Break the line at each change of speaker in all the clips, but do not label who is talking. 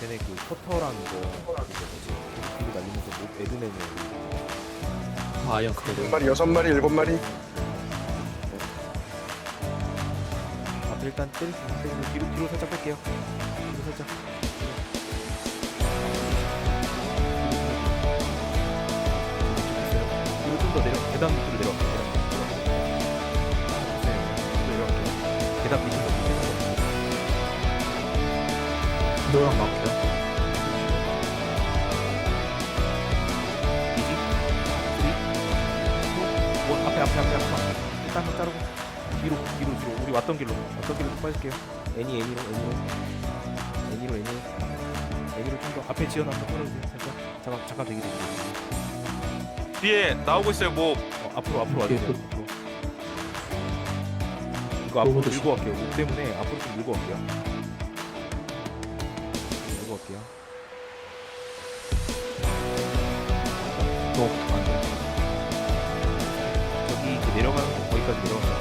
쟤네 그 커터랑 이거 그거 뭐지? 뒤로 날리면서 뭐 애드내는
아이언
한 마리, 여섯 마리, 일곱 마리.
앞에 일단 때릴 수 있는데 뒤로 뒤로 살짝 뺄게요. 뒤로 살짝. 뒤로 좀 더 내려. 계단 밑으로 내려갈게요 계단 밑으로 내려갈게요 계단 밑으로 밑에서
노랑 막혀
앞에 앞에 앞에 앞에. 일단 한번 자르고 뒤로 뒤로 뒤로. 우리 왔던 길로. 왔던 길로 좀 빠질게요. 애니 애니로 애니로. 애니로 애니. 애니로 좀 더 앞에 지어놨다 떨어주세요. 살짝. 잠깐 잠깐 대기 대기
뒤에 나오고 있어요 뭐.
어, 앞으로 앞으로 와주세요
그-
앞으로. 이거 앞으로 밀고 갈게요. 목 때문에 앞으로 좀 밀고 갈게요 거기까지 내려가서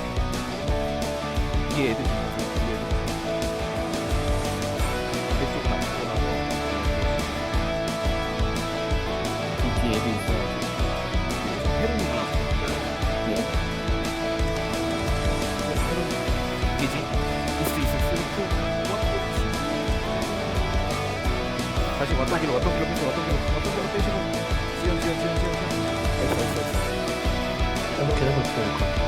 뒤에 애들 반대쪽은 안 보고 나서
이 뒤에 애들 있어요 예.
헤르님 이게지 이스트 이스트 쓰리투 다시 왔던 길로 왔던 길로 빼시고 왔던 길로 왔던 길로 빼시고 지연 지연 지연 지연 지연 나이스
한번 계단 걸쳐야 될것 같아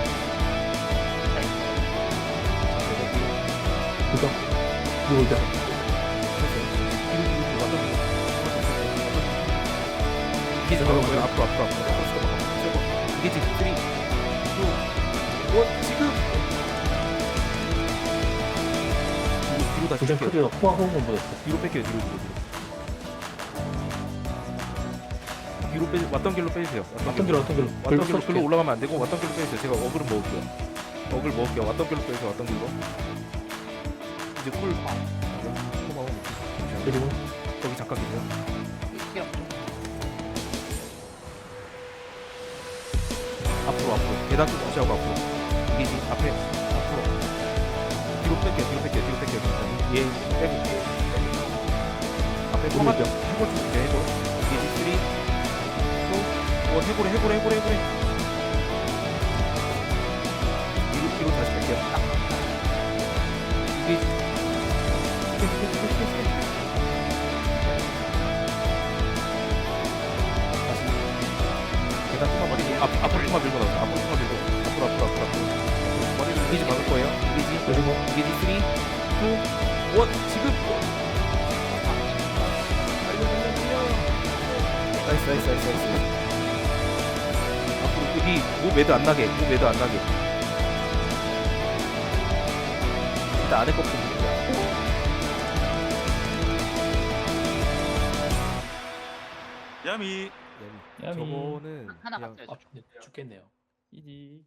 이게 지금 앞으로 앞으로 앞으로 앞으로. 이게 지금 3 2 1 지금. 뒤로 뒤로 다시 뺄게요.
호흡은 못했어.
뒤로 뺄게요 뒤로 뒤로 뒤로. 뒤로 빼 왔던 길로 빼주세요.
어떤 길로 어떤 길로.
왔던 길로 글로 올라가면 안 되고 왔던 길로 빼주세요. 제가 어그를 먹을게요. 어그를 먹을게요. 왔던 길로 빼주세요 왔던 길로 이제 꿀 고마워.
그리고
거기 잠깐 계세요. 앞으로 앞으로. 계단 좀 무시하고 앞으로. 이게 지금 앞에 앞으로. 뒤로 뺄게요 뒤로 뺄게요 뒤로 천천히. 얘 빼고. 앞에
오른쪽.
해골 좀 해골 이게 지금 3 2 1 해골에 해골에 해골에 해골에 계단 조금만 머리 앞, 앞으로 조금만 밀고 나오세요 앞으로 조금만 밀고. 앞으로 앞으로 앞으로 앞으로. 머리를 이기지 막을 거예요. 이기지.
그리고
이기지 3 2 1 지금. 나이스 나이스 나이스 나이스. 앞으로 여기 목 매드 안 나게 목 매드 안 나게. 일단 안에 거 보면
야미
야미.
저거는
하나
그냥
맞춰야죠.
아 죽겠네요
이지